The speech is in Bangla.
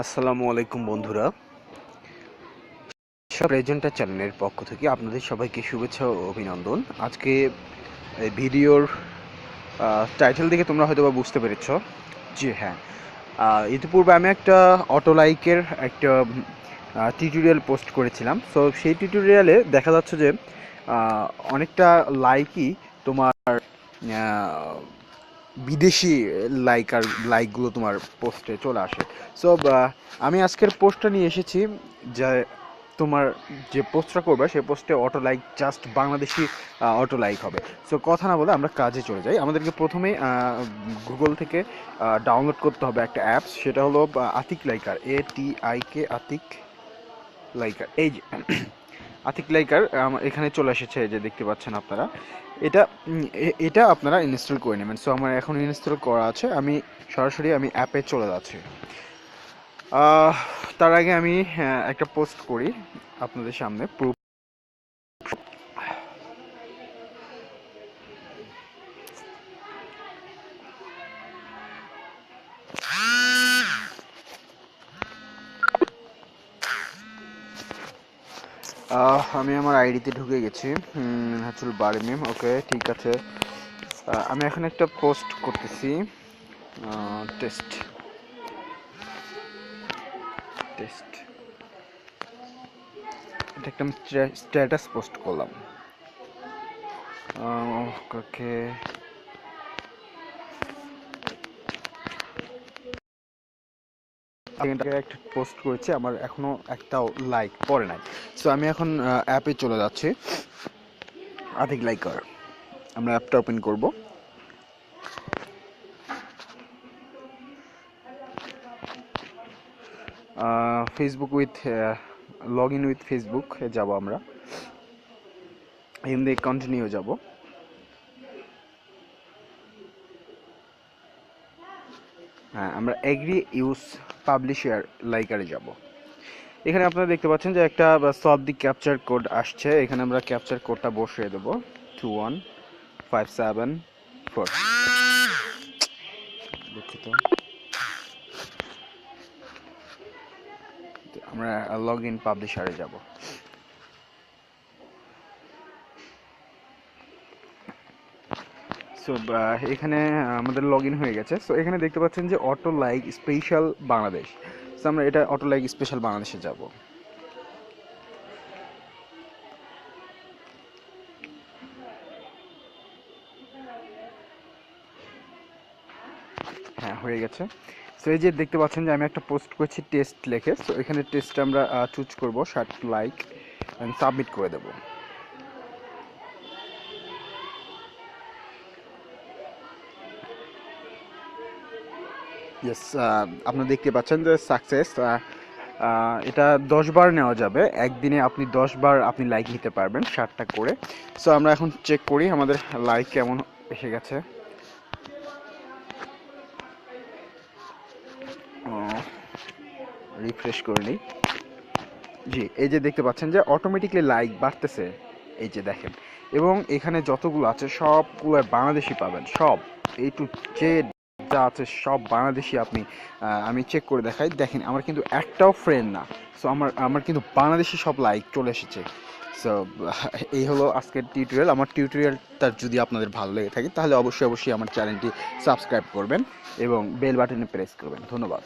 আসসালামু আলাইকুম বন্ধুরা। সব প্রেজেন্টার চ্যানেলের পক্ষ থেকে আপনাদের সবাইকে শুভেচ্ছা ও অভিনন্দন। আজকে ভিডিওর টাইটেল দেখে তোমরা হয়তো বা বুঝতে পেরেছ যে হ্যাঁ ইতিপূর্বে আমি একটা অটো লাইকের একটা টিউটোরিয়াল পোস্ট করেছিলাম। সো সেই টিউটোরিয়ালে দেখা যাচ্ছে যে অনেকটা লাইকই তোমার বিদেশি লাইক আর লাইকগুলো তোমার পোস্টে চলে আসে। সো আমি আজকের পোস্টটা নিয়ে এসেছি যে তোমার যে পোস্টটা করবে, সেই পোস্টে auto like just Bangladeshi auto like হবে। সো কথা না বলে আমরা কাজে চলে যাই। আমাদেরকে প্রথমে গুগল থেকে ডাউনলোড করতে হবে একটা অ্যাপস সেটা হলো Atik liker A T I K Atik liker এই যে আতিক লাইকার এখানে চলে এসেছে যে দেখতে পাচ্ছেন আপনারা। এটা এটা আপনারা ইনস্টল করে নেবেন। সো আমার এখন ইনস্টল করা আছে। আমি সরাসরি আমি অ্যাপে চলে যাচ্ছি। তার আগে আমি একটা পোস্ট করি আপনাদের সামনে আমি আমার আইডিতে ঢুকে গেছি। হ্যাচুল বারমিম ওকে ঠিক আছে। আমি এখন একটা পোস্ট করতেছি। টেস্ট টেস্ট এটা একটা স্ট্যাটাস পোস্ট করলাম। ওকে একটা পোস্ট করেছি, আমার এখনও একটাও লাইক পড়ে নাই। সো আমি এখন অ্যাপে চলে যাচ্ছি। আধিক লাইকার আমরা অ্যাপটা ওপেন করব। Facebook with log in with Facebook যাব আমরা। হিন্দি কন্টিনিউ যাব। আমরা এগ্রি ইউজ পাবলিশার লাইকারে যাব। এখানে আপনারা দেখতে পাচ্ছেন যে একটা সলভ দি ক্যাপচার কোড আসছে। এখানে আমরা ক্যাপচার কোডটা বসিয়ে দেবো। Two one five seven four দুঃখিত। আমরা লগ ইন পাবলিশারে যাব। সো এখানে আমাদের লগ ইন হয়ে গেছে। সো এখানে দেখতে পাচ্ছেন যে auto like special Bangladesh so আমরা এটা অটো লাইক স্পেশাল বাংলাদেশে যাব। হ্যাঁ হয়ে গেছে। সো এই যে দেখতে পাচ্ছেন যে আমি একটা পোস্ট করেছি টেস্ট লিখে। সো এখানে টেস্ট আমরা চুজ করব ষাট লাইক সাবমিট করে দেবো। ইয়েস আপনারা দেখতে পাচ্ছেন যে সাকসেস এটা দশ বার নেওয়া যাবে। একদিনে আপনি দশ বার আপনি লাইক নিতে পারবেন ষাটটা করে। সো আমরা এখন চেক করি আমাদের লাইক কেমন এসে গেছে। রিফ্রেশ করে নিই। জি, এই যে দেখতে পাচ্ছেন যে অটোমেটিকলি লাইক বাড়তেছে। এই যে দেখেন। এবং এখানে যতগুলো আছে, সবগুলো বাংলাদেশি পাবেন। সব এই টু জেড যা আছে সব বাংলাদেশি আপনি আমি চেক করে দেখাই। দেখেন, আমার কিন্তু একটাও ফ্রেন্ড না। সো আমার আমার কিন্তু বাংলাদেশি সব লাইক চলে এসেছে। সো এই হলো আজকের টিউটোরিয়াল আমার টিউটোরিয়ালটা যদি আপনাদের ভালো লেগে থাকে, তাহলে অবশ্যই অবশ্যই আমার চ্যানেলটি সাবস্ক্রাইব করবেন এবং বেল বাটনে প্রেস করবেন। ধন্যবাদ।